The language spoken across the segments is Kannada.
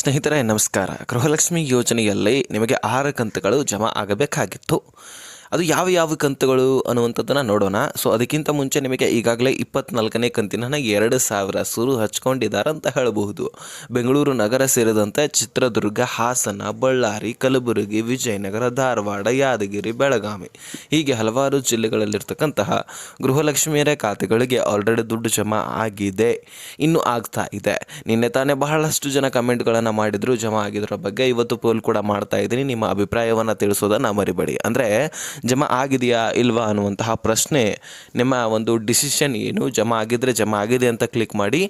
ಸ್ನೇಹಿತರೆ ನಮಸ್ಕಾರ. ಗೃಹಲಕ್ಷ್ಮಿ ಯೋಜನೆಯಲ್ಲಿ ನಿಮಗೆ ಆರು ಕಂತುಗಳು ಜಮಾ ಆಗಬೇಕಾಗಿತ್ತು. ಅದು ಯಾವ ಯಾವ ಕಂತುಗಳು ಅನ್ನುವಂಥದ್ದನ್ನು ನೋಡೋಣ. ಸೊ ಅದಕ್ಕಿಂತ ಮುಂಚೆ ನಿಮಗೆ ಈಗಾಗಲೇ ಇಪ್ಪತ್ನಾಲ್ಕನೇ ಕಂತಿನ ಎರಡು ಸಾವಿರ ಸುರು ಹಚ್ಕೊಂಡಿದ್ದಾರೆ ಅಂತ ಹೇಳಬಹುದು. ಬೆಂಗಳೂರು ನಗರ ಸೇರಿದಂತೆ ಚಿತ್ರದುರ್ಗ, ಹಾಸನ, ಬಳ್ಳಾರಿ, ಕಲಬುರಗಿ, ವಿಜಯನಗರ, ಧಾರವಾಡ, ಯಾದಗಿರಿ, ಬೆಳಗಾವಿ ಹೀಗೆ ಹಲವಾರು ಜಿಲ್ಲೆಗಳಲ್ಲಿರ್ತಕ್ಕಂತಹ ಗೃಹಲಕ್ಷ್ಮಿಯರ ಖಾತೆಗಳಿಗೆ ಆಲ್ರೆಡಿ ದುಡ್ಡು ಜಮಾ ಆಗಿದೆ. ಇನ್ನು ಆಗ್ತಾ ಇದೆ. ನಿನ್ನೆ ತಾನೇ ಬಹಳಷ್ಟು ಜನ ಕಮೆಂಟ್ಗಳನ್ನು ಮಾಡಿದ್ರು. ಜಮಾ ಆಗಿದ್ರ ಬಗ್ಗೆ ಇವತ್ತು ಪೋಲ್ ಕೂಡ ಮಾಡ್ತಾ ಇದ್ದೀನಿ. ನಿಮ್ಮ ಅಭಿಪ್ರಾಯವನ್ನು ತಿಳಿಸೋದನ್ನು ಮರಿಬೇಡಿ. ಅಂದರೆ ಜಮಾ ಆಗಿದೆಯಾ ಇಲ್ವಾ ಅನ್ನುವಂತಹ ಪ್ರಶ್ನೆ ನಿಮ್ಮ ಒಂದು ಡಿಸಿಷನ್ ಏನು? ಜಮಾ ಆಗಿದ್ರೆ ಜಮಾ ಆಗಿದೆ ಅಂತ ಕ್ಲಿಕ್ ಮಾಡಿ.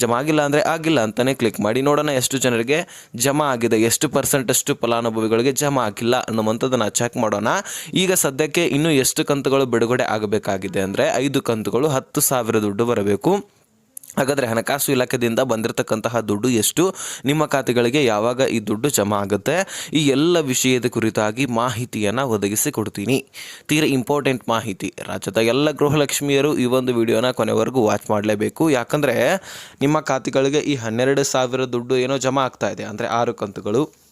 ಜಮಾ ಆಗಿಲ್ಲ ಅಂದರೆ ಆಗಿಲ್ಲ ಅಂತಲೇ ಕ್ಲಿಕ್ ಮಾಡಿ. ನೋಡೋಣ ಎಷ್ಟು ಜನರಿಗೆ ಜಮಾ ಆಗಿದೆ, ಎಷ್ಟು ಪರ್ಸೆಂಟ್ ಅಷ್ಟು ಫಲಾನುಭವಿಗಳಿಗೆ ಜಮಾ ಆಗಿಲ್ಲ ಅನ್ನುವಂಥದ್ದನ್ನು ಚೆಕ್ ಮಾಡೋಣ. ಈಗ ಸದ್ಯಕ್ಕೆ ಇನ್ನೂ ಎಷ್ಟು ಕಂತುಗಳು ಬಿಡುಗಡೆ ಆಗಬೇಕಾಗಿದೆ ಅಂದರೆ ಐದು ಕಂತುಗಳು ಹತ್ತು ಸಾವಿರ ದುಡ್ಡು ಬರಬೇಕು. ಹಾಗಾದರೆ ಹಣಕಾಸು ಇಲಾಖೆಯಿಂದ ಬಂದಿರತಕ್ಕಂತಹ ದುಡ್ಡು ಎಷ್ಟು? ನಿಮ್ಮ ಖಾತೆಗಳಿಗೆ ಯಾವಾಗ ಈ ದುಡ್ಡು ಜಮಾ ಆಗುತ್ತೆ? ಈ ಎಲ್ಲ ವಿಷಯದ ಕುರಿತಾಗಿ ಮಾಹಿತಿಯನ್ನು ಒದಗಿಸಿಕೊಡ್ತೀನಿ ತೀರ ಇಂಪಾರ್ಟೆಂಟ್ ಮಾಹಿತಿ. ರಾಜ್ಯದ ಎಲ್ಲ ಗೃಹಲಕ್ಷ್ಮಿಯರು ಈ ಒಂದು ವಿಡಿಯೋನ ಕೊನೆವರೆಗೂ ವಾಚ್ ಮಾಡಲೇಬೇಕು. ಯಾಕಂದರೆ ನಿಮ್ಮ ಖಾತೆಗಳಿಗೆ ಈ ಹನ್ನೆರಡು ಸಾವಿರ ದುಡ್ಡು ಏನೋ ಜಮಾ ಆಗ್ತಾ ಇದೆ. ಅಂದರೆ ಆರು ಕಂತುಗಳು.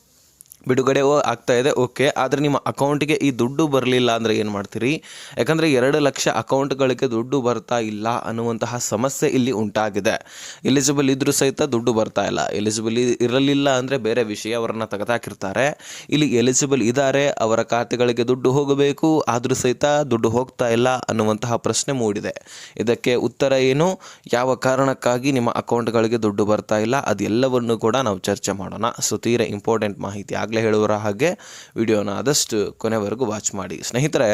ಬಿಡುಗಡೆ ಆಗ್ತಾ ಇದೆ, ಓಕೆ. ಆದರೆ ನಿಮ್ಮ ಅಕೌಂಟಿಗೆ ಈ ದುಡ್ಡು ಬರಲಿಲ್ಲ ಅಂದರೆ ಏನು ಮಾಡ್ತೀರಿ? ಯಾಕಂದರೆ ಎರಡು ಲಕ್ಷ ಅಕೌಂಟ್ಗಳಿಗೆ ದುಡ್ಡು ಬರ್ತಾ ಇಲ್ಲ ಅನ್ನುವಂತಹ ಸಮಸ್ಯೆ ಇಲ್ಲಿ ಉಂಟಾಗಿದೆ. ಎಲಿಜಿಬಲ್ ಇದ್ದರೂ ಸಹಿತ ದುಡ್ಡು ಬರ್ತಾ ಇಲ್ಲ. ಎಲಿಜಿಬಲ್ ಇರಲಿಲ್ಲ ಅಂದರೆ ಬೇರೆ ವಿಷಯ ಅವರನ್ನು ತೆಗೆದಾಕಿರ್ತಾರೆ. ಇಲ್ಲಿ ಎಲಿಜಿಬಲ್ ಇದ್ದಾರೆ ಅವರ ಖಾತೆಗಳಿಗೆ ದುಡ್ಡು ಹೋಗಬೇಕು, ಆದರೂ ಸಹಿತ ದುಡ್ಡು ಹೋಗ್ತಾ ಇಲ್ಲ ಅನ್ನುವಂತಹ ಪ್ರಶ್ನೆ ಮೂಡಿದೆ. ಇದಕ್ಕೆ ಉತ್ತರ ಏನು? ಯಾವ ಕಾರಣಕ್ಕಾಗಿ ನಿಮ್ಮ ಅಕೌಂಟ್ಗಳಿಗೆ ದುಡ್ಡು ಬರ್ತಾ ಇಲ್ಲ? ಅದೆಲ್ಲವನ್ನು ಕೂಡ ನಾವು ಚರ್ಚೆ ಮಾಡೋಣ. ಸೊ ತೀರ ಇಂಪಾರ್ಟೆಂಟ್ ಮಾಹಿತಿ ಆಗಲೇ ಹೇಳುವರ ಹಾಗೆ ವಿಡಿಯೋನ ಆದಷ್ಟು ಕೊನೆವರೆಗೂ ವಾಚ್ ಮಾಡಿ. ಸ್ನೇಹಿತರೆ,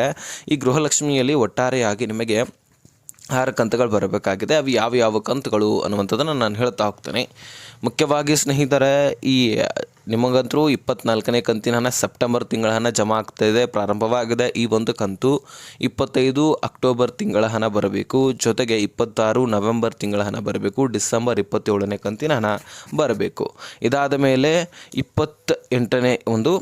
ಈ ಗೃಹಲಕ್ಷ್ಮಿಯಲ್ಲಿ ಒಟ್ಟಾರೆಯಾಗಿ ನಿಮಗೆ ಆರು ಕಂತುಗಳು ಬರಬೇಕಾಗಿದೆ. ಅವು ಯಾವ ಯಾವ ಕಂತುಗಳು ಅನ್ನುವಂಥದ್ದನ್ನು ನಾನು ಹೇಳ್ತಾ ಹೋಗ್ತೇನೆ. ಮುಖ್ಯವಾಗಿ ಸ್ನೇಹಿತರೆ, ಈ ನಿಮಗಂತರೂ ಇಪ್ಪತ್ನಾಲ್ಕನೇ ಕಂತಿನ ಹಣ ಸೆಪ್ಟೆಂಬರ್ ತಿಂಗಳ ಹಣ ಜಮಾ ಆಗ್ತಾ ಇದೆ, ಪ್ರಾರಂಭವಾಗಿದೆ. ಈ ಒಂದು ಕಂತು ಇಪ್ಪತ್ತೈದು ಅಕ್ಟೋಬರ್ ತಿಂಗಳ ಹಣ ಬರಬೇಕು. ಜೊತೆಗೆ ಇಪ್ಪತ್ತಾರು ನವೆಂಬರ್ ತಿಂಗಳ ಹಣ ಬರಬೇಕು. ಡಿಸೆಂಬರ್ ಇಪ್ಪತ್ತೇಳನೇ ಕಂತಿನ ಹಣ ಬರಬೇಕು. ಇದಾದ ಮೇಲೆ ಇಪ್ಪತ್ತ ಎಂಟನೇ ಒಂದು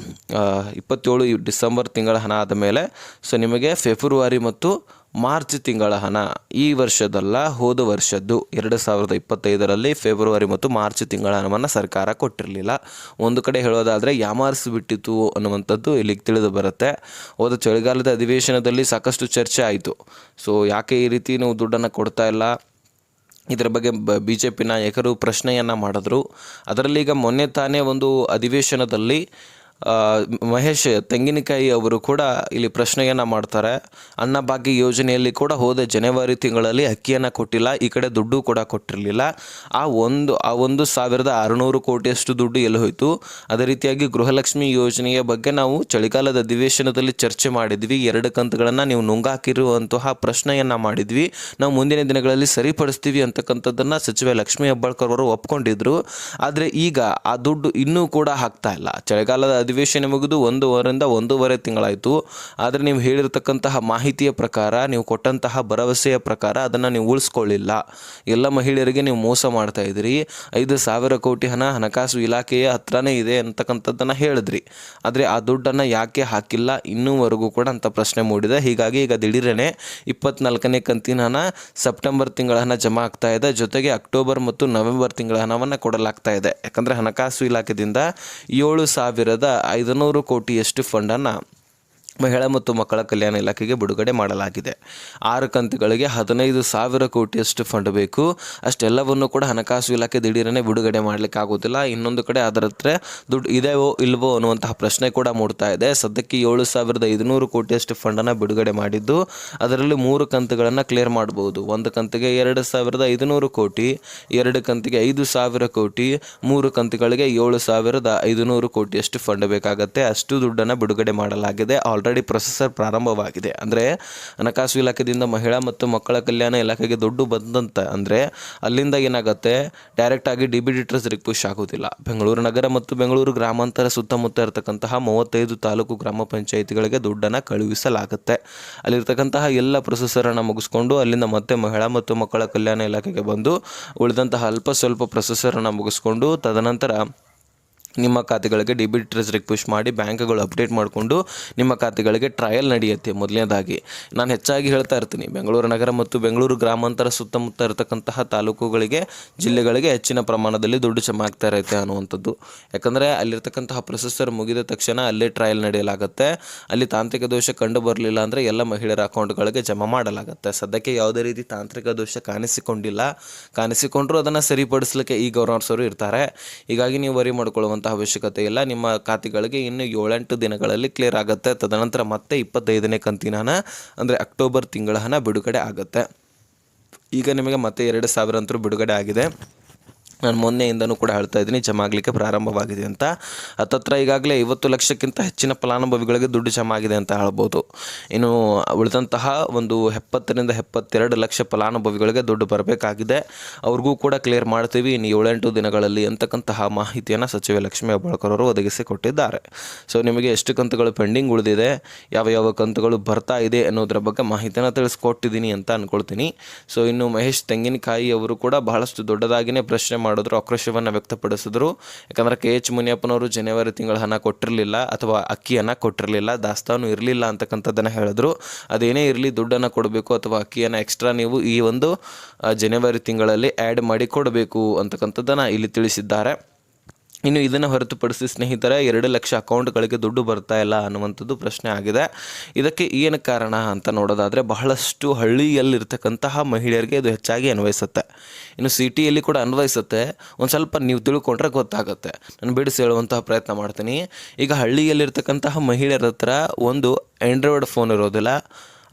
ಇಪ್ಪತ್ತೇಳು ಡಿಸೆಂಬರ್ ತಿಂಗಳ ಹಣ ಆದ ಮೇಲೆ, ಸೊ ನಿಮಗೆ ಫೆಬ್ರವರಿ ಮತ್ತು ಮಾರ್ಚ್ ತಿಂಗಳ ಹಣ ಈ ವರ್ಷದಲ್ಲ, ಹೋದ ವರ್ಷದ್ದು ಎರಡು ಸಾವಿರದ ಇಪ್ಪತ್ತೈದರಲ್ಲಿ ಫೆಬ್ರವರಿ ಮತ್ತು ಮಾರ್ಚ್ ತಿಂಗಳ ಹಣವನ್ನು ಸರ್ಕಾರ ಕೊಟ್ಟಿರಲಿಲ್ಲ. ಒಂದು ಕಡೆ ಹೇಳೋದಾದರೆ ಯಾಮಾರಿಸಿಬಿಟ್ಟಿತು ಅನ್ನುವಂಥದ್ದು ಇಲ್ಲಿಗೆ ತಿಳಿದು ಬರುತ್ತೆ. ಹೋದ ಚಳಿಗಾಲದ ಅಧಿವೇಶನದಲ್ಲಿ ಸಾಕಷ್ಟು ಚರ್ಚೆ ಆಯಿತು. ಸೊ ಯಾಕೆ ಈ ರೀತಿ ನೀವು ದುಡ್ಡನ್ನು ಕೊಡ್ತಾ ಇಲ್ಲ? ಇದರ ಬಗ್ಗೆ ಬ ಬಿ ಜೆ ಪಿ ನಾಯಕರು ಪ್ರಶ್ನೆಯನ್ನು ಮಾಡಿದ್ರು. ಅದರಲ್ಲಿ ಈಗ ಮೊನ್ನೆ ತಾನೇ ಒಂದು ಅಧಿವೇಶನದಲ್ಲಿ ಮಹೇಶ್ ತೆಂಗಿನಕಾಯಿ ಅವರು ಕೂಡ ಇಲ್ಲಿ ಪ್ರಶ್ನೆಯನ್ನು ಮಾಡ್ತಾರೆ. ಅನ್ನಭಾಗ್ಯ ಯೋಜನೆಯಲ್ಲಿ ಕೂಡ ಹೋದ ಜನವರಿ ತಿಂಗಳಲ್ಲಿ ಅಕ್ಕಿಯನ್ನು ಕೊಟ್ಟಿಲ್ಲ, ಈ ಕಡೆ ದುಡ್ಡು ಕೂಡ ಕೊಟ್ಟಿರಲಿಲ್ಲ. ಆ ಒಂದು ಆ ಒಂದು ಸಾವಿರದ ಆರುನೂರು ಕೋಟಿಯಷ್ಟು ದುಡ್ಡು ಎಲ್ಲಿ ಹೋಯಿತು? ಅದೇ ರೀತಿಯಾಗಿ ಗೃಹಲಕ್ಷ್ಮಿ ಯೋಜನೆಯ ಬಗ್ಗೆ ನಾವು ಚಳಿಗಾಲದ ಅಧಿವೇಶನದಲ್ಲಿ ಚರ್ಚೆ ಮಾಡಿದ್ವಿ. ಎರಡು ಕಂತುಗಳನ್ನು ನೀವು ನುಂಗಾಕಿರುವಂತಹ ಪ್ರಶ್ನೆಯನ್ನು ಮಾಡಿದ್ವಿ. ನಾವು ಮುಂದಿನ ದಿನಗಳಲ್ಲಿ ಸರಿಪಡಿಸ್ತೀವಿ ಅಂತಕ್ಕಂಥದ್ದನ್ನು ಸಚಿವ ಲಕ್ಷ್ಮೀ ಹೆಬ್ಬಾಳ್ಕರ್ ಅವರು ಒಪ್ಕೊಂಡಿದ್ರು. ಆದರೆ ಈಗ ಆ ದುಡ್ಡು ಇನ್ನೂ ಕೂಡ ಹಾಕ್ತಾ ಇಲ್ಲ. ಚಳಿಗಾಲದ ಅಧಿವೇಶನ ಮುಗಿದು ಒಂದೂವರೆಯಿಂದ ಒಂದೂವರೆ ತಿಂಗಳಾಯಿತು. ಆದರೆ ನೀವು ಹೇಳಿರತಕ್ಕಂತಹ ಮಾಹಿತಿಯ ಪ್ರಕಾರ, ನೀವು ಕೊಟ್ಟಂತಹ ಭರವಸೆಯ ಪ್ರಕಾರ ಅದನ್ನು ನೀವು ಉಳಿಸ್ಕೊಳ್ಳಿಲ್ಲ. ಎಲ್ಲ ಮಹಿಳೆಯರಿಗೆ ನೀವು ಮೋಸ ಮಾಡ್ತಾ ಇದ್ದೀರಿ. ಐದು ಸಾವಿರ ಕೋಟಿ ಹಣ ಹಣಕಾಸು ಇಲಾಖೆಯ ಹತ್ರನೇ ಇದೆ ಅಂತಕ್ಕಂಥದ್ದನ್ನು ಹೇಳಿದ್ರಿ. ಆದರೆ ಆ ದುಡ್ಡನ್ನು ಯಾಕೆ ಹಾಕಿಲ್ಲ? ಇನ್ನೂವರೆಗೂ ಕೂಡ ಅಂತ ಪ್ರಶ್ನೆ ಮೂಡಿದೆ. ಹೀಗಾಗಿ ಈಗ ದಿಢೀರನೆ ಇಪ್ಪತ್ನಾಲ್ಕನೇ ಕಂತಿನ ಹಣ ಸೆಪ್ಟೆಂಬರ್ ತಿಂಗಳ ಹಣ ಜಮಾ ಆಗ್ತಾ ಇದೆ. ಜೊತೆಗೆ ಅಕ್ಟೋಬರ್ ಮತ್ತು ನವೆಂಬರ್ ತಿಂಗಳ ಹಣವನ್ನು ಕೊಡಲಾಗ್ತಾ ಇದೆ. ಯಾಕಂದರೆ ಹಣಕಾಸು ಇಲಾಖೆಯಿಂದ ಏಳು ಸಾವಿರದ ಐದುನೂರು ಕೋಟಿಯಷ್ಟು ಫಂಡನ್ನು ಮಹಿಳಾ ಮತ್ತು ಮಕ್ಕಳ ಕಲ್ಯಾಣ ಇಲಾಖೆಗೆ ಬಿಡುಗಡೆ ಮಾಡಲಾಗಿದೆ. ಆರು ಕಂತುಗಳಿಗೆ ಹದಿನೈದು ಸಾವಿರ ಕೋಟಿಯಷ್ಟು ಫಂಡ್ ಬೇಕು. ಅಷ್ಟೆಲ್ಲವನ್ನು ಕೂಡ ಹಣಕಾಸು ಇಲಾಖೆ ದಿಢೀರನೆ ಬಿಡುಗಡೆ ಮಾಡಲಿಕ್ಕೆ ಆಗೋದಿಲ್ಲ ಇನ್ನೊಂದು ಕಡೆ ಅದರ ಹತ್ರ ದುಡ್ಡು ಇದೆಯೋ ಇಲ್ವೋ ಅನ್ನುವಂತಹ ಪ್ರಶ್ನೆ ಕೂಡ ಮೂಡ್ತಾ ಇದೆ. ಸದ್ಯಕ್ಕೆ ಏಳು ಸಾವಿರದ ಐದುನೂರು ಕೋಟಿಯಷ್ಟು ಫಂಡನ್ನು ಬಿಡುಗಡೆ ಮಾಡಿದ್ದು, ಅದರಲ್ಲಿ ಮೂರು ಕಂತುಗಳನ್ನು ಕ್ಲಿಯರ್ ಮಾಡಬಹುದು ಒಂದು ಕಂತಿಗೆ ಎರಡು ಸಾವಿರದ ಐದುನೂರು ಕೋಟಿ, ಎರಡು ಕಂತಿಗೆ ಐದು ಸಾವಿರ ಕೋಟಿ, ಮೂರು ಕಂತುಗಳಿಗೆ ಏಳು ಸಾವಿರದ ಐದುನೂರು ಕೋಟಿಯಷ್ಟು ಫಂಡ್ ಬೇಕಾಗುತ್ತೆ. ಅಷ್ಟು ದುಡ್ಡನ್ನು ಬಿಡುಗಡೆ ಮಾಡಲಾಗಿದೆ. ಆಲ್ರೆಡಿ ಪ್ರೊಸೆಸರ್ ಪ್ರಾರಂಭವಾಗಿದೆ. ಅಂದರೆ ಹಣಕಾಸು ಇಲಾಖೆಯಿಂದ ಮಹಿಳಾ ಮತ್ತು ಮಕ್ಕಳ ಕಲ್ಯಾಣ ಇಲಾಖೆಗೆ ದುಡ್ಡು ಬಂದಂತ, ಅಂದರೆ ಅಲ್ಲಿಂದ ಏನಾಗುತ್ತೆ ಡೈರೆಕ್ಟಾಗಿ ಡಿ ಬಿ ಡಿ ಟ್ರಸ್ಟ್ರಿಗೆ ಪುಷ್ ಆಗೋದಿಲ್ಲ. ಬೆಂಗಳೂರು ನಗರ ಮತ್ತು ಬೆಂಗಳೂರು ಗ್ರಾಮಾಂತರ ಸುತ್ತಮುತ್ತ ಇರತಕ್ಕಂತಹ ಮೂವತ್ತೈದು ತಾಲೂಕು ಗ್ರಾಮ ಪಂಚಾಯಿತಿಗಳಿಗೆ ದುಡ್ಡನ್ನು ಕಳುಹಿಸಲಾಗುತ್ತೆ. ಅಲ್ಲಿರ್ತಕ್ಕಂತಹ ಎಲ್ಲ ಪ್ರೊಸೆಸರನ್ನು ಮುಗಿಸ್ಕೊಂಡು ಅಲ್ಲಿಂದ ಮತ್ತೆ ಮಹಿಳಾ ಮತ್ತು ಮಕ್ಕಳ ಕಲ್ಯಾಣ ಇಲಾಖೆಗೆ ಬಂದು ಉಳಿದಂತಹ ಅಲ್ಪ ಸ್ವಲ್ಪ ಪ್ರೊಸೆಸರನ್ನು ಮುಗಿಸ್ಕೊಂಡು ತದನಂತರ ನಿಮ್ಮ ಖಾತೆಗಳಿಗೆ ಡೆಬಿಟ್ ರಿಕ್ವೆಸ್ಟ್ ಮಾಡಿ ಬ್ಯಾಂಕ್ಗಳು ಅಪ್ಡೇಟ್ ಮಾಡಿಕೊಂಡು ನಿಮ್ಮ ಖಾತೆಗಳಿಗೆ ಟ್ರಯಲ್ ನಡೆಯುತ್ತೆ ಮೊದಲನೇದಾಗಿ. ನಾನು ಹೆಚ್ಚಾಗಿ ಹೇಳ್ತಾ ಇರ್ತೀನಿ, ಬೆಂಗಳೂರು ನಗರ ಮತ್ತು ಬೆಂಗಳೂರು ಗ್ರಾಮಾಂತರ ಸುತ್ತಮುತ್ತ ಇರತಕ್ಕಂತಹ ತಾಲೂಕುಗಳಿಗೆ, ಜಿಲ್ಲೆಗಳಿಗೆ ಹೆಚ್ಚಿನ ಪ್ರಮಾಣದಲ್ಲಿ ದುಡ್ಡು ಜಮಾ ಆಗ್ತಾ ಇರುತ್ತೆ ಅನ್ನುವಂಥದ್ದು. ಯಾಕಂದರೆ ಅಲ್ಲಿರ್ತಕ್ಕಂತಹ ಪ್ರೊಸೆಸರ್ ಮುಗಿದ ತಕ್ಷಣ ಅಲ್ಲೇ ಟ್ರಯಲ್ ನಡೆಯಲಾಗುತ್ತೆ. ಅಲ್ಲಿ ತಾಂತ್ರಿಕ ದೋಷ ಕಂಡು ಬರಲಿಲ್ಲ ಅಂದರೆ ಎಲ್ಲ ಮಹಿಳೆಯರ ಅಕೌಂಟ್ಗಳಿಗೆ ಜಮಾ ಮಾಡಲಾಗುತ್ತೆ. ಸದ್ಯಕ್ಕೆ ಯಾವುದೇ ರೀತಿ ತಾಂತ್ರಿಕ ದೋಷ ಕಾಣಿಸಿಕೊಂಡಿಲ್ಲ. ಕಾಣಿಸಿಕೊಂಡ್ರೂ ಅದನ್ನು ಸರಿಪಡಿಸಲಿಕ್ಕೆ ಈ ಗೌರವರ್ಸರು ಇರ್ತಾರೆ. ಹೀಗಾಗಿ ನೀವು ವರಿ ಮಾಡ್ಕೊಳ್ಳುವಂತಹ ಅವಶ್ಯಕತೆ ಇಲ್ಲ. ನಿಮ್ಮ ಖಾತೆಗಳಿಗೆ ಇನ್ನು ಏಳೆಂಟು ದಿನಗಳಲ್ಲಿ ಕ್ಲಿಯರ್ ಆಗುತ್ತೆ. ತದನಂತರ ಮತ್ತೆ ಇಪ್ಪತ್ತೈದನೇ ಕಂತಿನ ಹಣ, ಅಂದರೆ ಅಕ್ಟೋಬರ್ ತಿಂಗಳ ಹಣ ಬಿಡುಗಡೆ ಆಗುತ್ತೆ. ಈಗ ನಿಮಗೆ ಮತ್ತೆ ಎರಡು ಸಾವಿರ ಅಂತರೂ ಬಿಡುಗಡೆ ಆಗಿದೆ. ನಾನು ಮೊನ್ನೆಯಿಂದನೂ ಕೂಡ ಹೇಳ್ತಾ ಇದ್ದೀನಿ ಜಮಾ ಆಗಲಿಕ್ಕೆ ಪ್ರಾರಂಭವಾಗಿದೆ ಅಂತ. ಹತ್ತತ್ರ ಈಗಾಗಲೇ ಐವತ್ತು ಲಕ್ಷಕ್ಕಿಂತ ಹೆಚ್ಚಿನ ಫಲಾನುಭವಿಗಳಿಗೆ ದುಡ್ಡು ಜಮಾ ಆಗಿದೆ ಅಂತ ಹೇಳ್ಬೋದು. ಇನ್ನು ಉಳಿದಂತಹ ಒಂದು ಎಪ್ಪತ್ತರಿಂದ ಎಪ್ಪತ್ತೆರಡು ಲಕ್ಷ ಫಲಾನುಭವಿಗಳಿಗೆ ದುಡ್ಡು ಬರಬೇಕಾಗಿದೆ. ಅವ್ರಿಗೂ ಕೂಡ ಕ್ಲಿಯರ್ ಮಾಡ್ತೀವಿ, ಇನ್ನು ಏಳೆಂಟು ದಿನಗಳಲ್ಲಿ ಅಂತಕ್ಕಂತಹ ಮಾಹಿತಿಯನ್ನು ಸಚಿವ ಲಕ್ಷ್ಮೀ ಹೆಬ್ಬಾಳ್ಕರ್ ಅವರು ಒದಗಿಸಿಕೊಟ್ಟಿದ್ದಾರೆ ಸೊ ನಿಮಗೆ ಎಷ್ಟು ಕಂತುಗಳು ಪೆಂಡಿಂಗ್ ಉಳಿದಿದೆ, ಯಾವ ಯಾವ ಕಂತುಗಳು ಬರ್ತಾ ಇದೆ ಅನ್ನೋದ್ರ ಬಗ್ಗೆ ಮಾಹಿತಿಯನ್ನು ತಿಳಿಸ್ಕೊಟ್ಟಿದ್ದೀನಿ ಅಂತ ಅಂದ್ಕೊಳ್ತೀನಿ ಸೊ ಇನ್ನು ಮಹೇಶ್ ತೆಂಗಿನಕಾಯಿ ಅವರು ಕೂಡ ಬಹಳಷ್ಟು ದೊಡ್ಡದಾಗಿಯೇ ಪ್ರಶ್ನೆ ಮಾಡಿದ್ರು, ಆಕ್ರೋಶವನ್ನು ವ್ಯಕ್ತಪಡಿಸಿದ್ರು. ಯಾಕಂದ್ರೆ ಕೆ. ಎಚ್. ಮುನಿಯಪ್ಪನವರು ಜನವರಿ ತಿಂಗಳ ಹಣ ಕೊಟ್ಟಿರಲಿಲ್ಲ, ಅಥವಾ ಅಕ್ಕಿಯನ್ನು ಕೊಟ್ಟಿರಲಿಲ್ಲ, ದಾಸ್ತಾನು ಇರಲಿಲ್ಲ ಅಂತಕ್ಕಂಥದ್ದನ್ನು ಹೇಳಿದ್ರು. ಅದೇನೇ ಇರಲಿ, ದುಡ್ಡನ್ನು ಕೊಡಬೇಕು, ಅಥವಾ ಅಕ್ಕಿಯನ್ನು ಎಕ್ಸ್ಟ್ರಾ ನೀವು ಈ ಒಂದು ಜನವರಿ ತಿಂಗಳಲ್ಲಿ ಆ್ಯಡ್ ಮಾಡಿ ಕೊಡಬೇಕು ಅಂತಕ್ಕಂಥದ್ದನ್ನು ಇಲ್ಲಿ ತಿಳಿಸಿದ್ದಾರೆ. ಇನ್ನು ಇದನ್ನು ಹೊರತುಪಡಿಸಿ ಸ್ನೇಹಿತರ, ಎರಡು ಲಕ್ಷ ಅಕೌಂಟ್ಗಳಿಗೆ ದುಡ್ಡು ಬರ್ತಾ ಇಲ್ಲ ಅನ್ನುವಂಥದ್ದು ಪ್ರಶ್ನೆ ಆಗಿದೆ. ಇದಕ್ಕೆ ಏನು ಕಾರಣ ಅಂತ ನೋಡೋದಾದರೆ, ಬಹಳಷ್ಟು ಹಳ್ಳಿಯಲ್ಲಿರ್ತಕ್ಕಂತಹ ಮಹಿಳೆಯರಿಗೆ ಇದು ಹೆಚ್ಚಾಗಿ ಅನ್ವಯಿಸುತ್ತೆ. ಇನ್ನು ಸಿಟಿಯಲ್ಲಿ ಕೂಡ ಅನ್ವಯಿಸುತ್ತೆ. ಒಂದು ಸ್ವಲ್ಪ ನೀವು ತಿಳ್ಕೊಂಡ್ರೆ ಗೊತ್ತಾಗುತ್ತೆ. ನಾನು ಬಿಡಿಸಿ ಹೇಳುವಂತಹ ಪ್ರಯತ್ನ ಮಾಡ್ತೀನಿ. ಈಗ ಹಳ್ಳಿಯಲ್ಲಿರ್ತಕ್ಕಂತಹ ಮಹಿಳೆಯರ ಹತ್ರ ಒಂದು ಆ್ಯಂಡ್ರಾಯ್ಡ್ ಫೋನ್ ಇರೋದಿಲ್ಲ.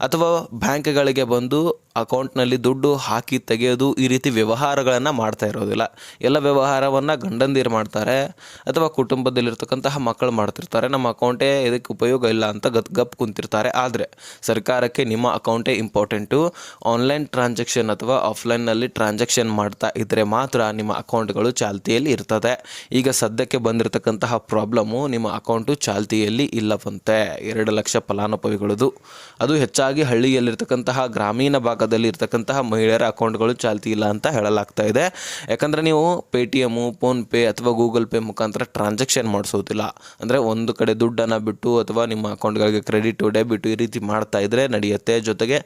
ಅಥವಾ ಬ್ಯಾಂಕ್ಗಳಿಗೆ ಬಂದು ಅಕೌಂಟ್ನಲ್ಲಿ ದುಡ್ಡು ಹಾಕಿ ತೆಗೆಯೋದು ಈ ರೀತಿ ವ್ಯವಹಾರಗಳನ್ನು ಮಾಡ್ತಾ ಇರೋದಿಲ್ಲ. ಎಲ್ಲ ವ್ಯವಹಾರವನ್ನು ಗಂಡಂದಿರು ಮಾಡ್ತಾರೆ ಅಥವಾ ಕುಟುಂಬದಲ್ಲಿರ್ತಕ್ಕಂತಹ ಮಕ್ಕಳು ಮಾಡ್ತಿರ್ತಾರೆ. ನಮ್ಮ ಅಕೌಂಟೇ ಇದಕ್ಕೆ ಉಪಯೋಗ ಇಲ್ಲ ಅಂತ ಗತ್ ಗಪ್ ಕುಂತಿರ್ತಾರೆ. ಆದರೆ ಸರ್ಕಾರಕ್ಕೆ ನಿಮ್ಮ ಅಕೌಂಟೇ ಇಂಪಾರ್ಟೆಂಟು. ಆನ್ಲೈನ್ ಟ್ರಾನ್ಸಾಕ್ಷನ್ ಅಥವಾ ಆಫ್ಲೈನ್ನಲ್ಲಿ ಟ್ರಾನ್ಸಾಕ್ಷನ್ ಮಾಡ್ತಾ ಇದ್ದರೆ ಮಾತ್ರ ನಿಮ್ಮ ಅಕೌಂಟ್ಗಳು ಚಾಲ್ತಿಯಲ್ಲಿ ಇರ್ತದೆ. ಈಗ ಸದ್ಯಕ್ಕೆ ಬಂದಿರತಕ್ಕಂತಹ ಪ್ರಾಬ್ಲಮ್ಮು ನಿಮ್ಮ ಅಕೌಂಟು ಚಾಲ್ತಿಯಲ್ಲಿ ಇಲ್ಲವಂತೆ. ಎರಡು ಲಕ್ಷ ಫಲಾನುಭವಿಗಳದು. ಅದು ಹೆಚ್ಚಾಗಿ ಹಳ್ಳಿಯಲ್ಲಿರ್ತಕ್ಕಂತಹ ಗ್ರಾಮೀಣ ಭಾಗದಲ್ಲಿ ಇರ್ತಕ್ಕಂತಹ ಮಹಿಳೆಯರ ಅಕೌಂಟ್ಗಳು ಚಾಲ್ತಿ ಇಲ್ಲ ಅಂತ ಹೇಳಲಾಗ್ತಾ ಇದೆ. ಯಾಕಂದರೆ ನೀವು ಪೇ ಟಿ ಎಮ್ಮು ಫೋನ್ಪೇ ಅಥವಾ ಗೂಗಲ್ ಪೇ ಮುಖಾಂತರ ಟ್ರಾನ್ಸಾಕ್ಷನ್ ಮಾಡಿಸೋದಿಲ್ಲ. ಅಂದರೆ ಒಂದು ಕಡೆ ದುಡ್ಡನ್ನು ಬಿಟ್ಟು ಅಥವಾ ನಿಮ್ಮ ಅಕೌಂಟ್ಗಳಿಗೆ ಕ್ರೆಡಿಟು ಡೆಬಿಟ್ ಈ ರೀತಿ ಮಾಡ್ತಾ ಇದ್ದರೆ ನಡೆಯುತ್ತೆ. ಜೊತೆಗೆ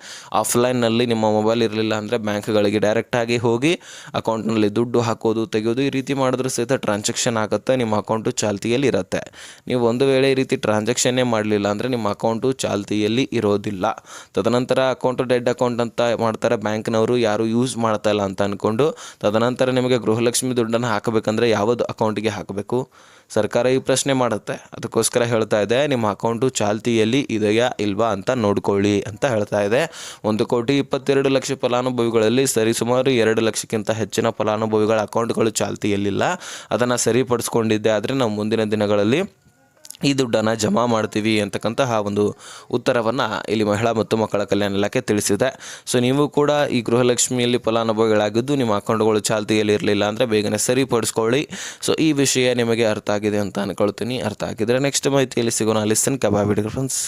ಆಫ್ಲೈನ್ನಲ್ಲಿ ನಿಮ್ಮ ಮೊಬೈಲ್ ಇರಲಿಲ್ಲ ಅಂದರೆ ಬ್ಯಾಂಕ್ಗಳಿಗೆ ಡೈರೆಕ್ಟಾಗಿ ಹೋಗಿ ಅಕೌಂಟ್ನಲ್ಲಿ ದುಡ್ಡು ಹಾಕೋದು, ತೆಗೆಯೋದು ಈ ರೀತಿ ಮಾಡಿದ್ರೂ ಸಹಿತ ಟ್ರಾನ್ಸಾಕ್ಷನ್ ಆಗುತ್ತೆ. ನಿಮ್ಮ ಅಕೌಂಟು ಚಾಲ್ತಿಯಲ್ಲಿ ಇರುತ್ತೆ. ನೀವು ಒಂದು ವೇಳೆ ಈ ರೀತಿ ಟ್ರಾನ್ಸಾಕ್ಷನ್ನೇ ಮಾಡಲಿಲ್ಲ ಅಂದರೆ ನಿಮ್ಮ ಅಕೌಂಟು ಚಾಲ್ತಿಯಲ್ಲಿ ಇರೋದಿಲ್ಲ. ತದನಂತರ ಅಕೌಂಟು ಡೆಡ್ ಅಕೌಂಟ್ ಅಂತ ಮಾಡ್ತಾರೆ ಬ್ಯಾಂಕ್ನವರು ಯಾರು ಯೂಸ್ ಮಾಡ್ತಾ ಇಲ್ಲ ಅಂತ ಅಂದ್ಕೊಂಡು ತದನಂತರ ನಿಮಗೆ ಗೃಹಲಕ್ಷ್ಮಿ ದುಡ್ಡನ್ನು ಹಾಕಬೇಕಂದ್ರೆ ಯಾವುದು ಅಕೌಂಟಿಗೆ ಹಾಕಬೇಕು? ಸರ್ಕಾರ ಈ ಪ್ರಶ್ನೆ ಮಾಡುತ್ತೆ. ಅದಕ್ಕೋಸ್ಕರ ಹೇಳ್ತಾ ಇದೆ, ನಿಮ್ಮ ಅಕೌಂಟು ಚಾಲ್ತಿಯಲ್ಲಿ ಇದೆಯಾ ಇಲ್ವಾ ಅಂತ ನೋಡ್ಕೊಳ್ಳಿ ಅಂತ ಹೇಳ್ತಾ ಇದೆ. ಒಂದು ಕೋಟಿ ಇಪ್ಪತ್ತೆರಡು ಲಕ್ಷ ಫಲಾನುಭವಿಗಳಲ್ಲಿ ಸರಿಸುಮಾರು ಎರಡು ಲಕ್ಷಕ್ಕಿಂತ ಹೆಚ್ಚಿನ ಫಲಾನುಭವಿಗಳ ಅಕೌಂಟ್ಗಳು ಚಾಲ್ತಿಯಲ್ಲಿಲ್ಲ. ಅದನ್ನು ಸರಿಪಡಿಸ್ಕೊಂಡಿದ್ದೆ ಆದರೆ ನಾವು ಮುಂದಿನ ದಿನಗಳಲ್ಲಿ ಈ ದುಡ್ಡನ್ನು ಜಮಾ ಮಾಡ್ತೀವಿ ಅಂತಕ್ಕಂತಹ ಒಂದು ಉತ್ತರವನ್ನು ಇಲ್ಲಿ ಮಹಿಳಾ ಮತ್ತು ಮಕ್ಕಳ ಕಲ್ಯಾಣ ಇಲಾಖೆ ತಿಳಿಸಿದೆ. ಸೊ ನೀವು ಕೂಡ ಈ ಗೃಹಲಕ್ಷ್ಮಿಯಲ್ಲಿ ಫಲಾನುಭವಿಗಳಾಗಿದ್ದು ನಿಮ್ಮ ಅಕೌಂಟ್ಗಳು ಚಾಲ್ತಿಯಲ್ಲಿ ಇರಲಿಲ್ಲ ಅಂದರೆ ಬೇಗನೆ ಸರಿಪಡಿಸ್ಕೊಳ್ಳಿ. ಸೊ ಈ ವಿಷಯ ನಿಮಗೆ ಅರ್ಥ ಆಗಿದೆ ಅಂತ ಅನ್ಕೊಳ್ತೀನಿ. ಅರ್ಥ ಆಗಿದ್ರೆ ನೆಕ್ಸ್ಟ್ ಮಾಹಿತಿಯಲ್ಲಿ ಸಿಗೋಣ. Listen ಕಬಾಬಿಡಿ friends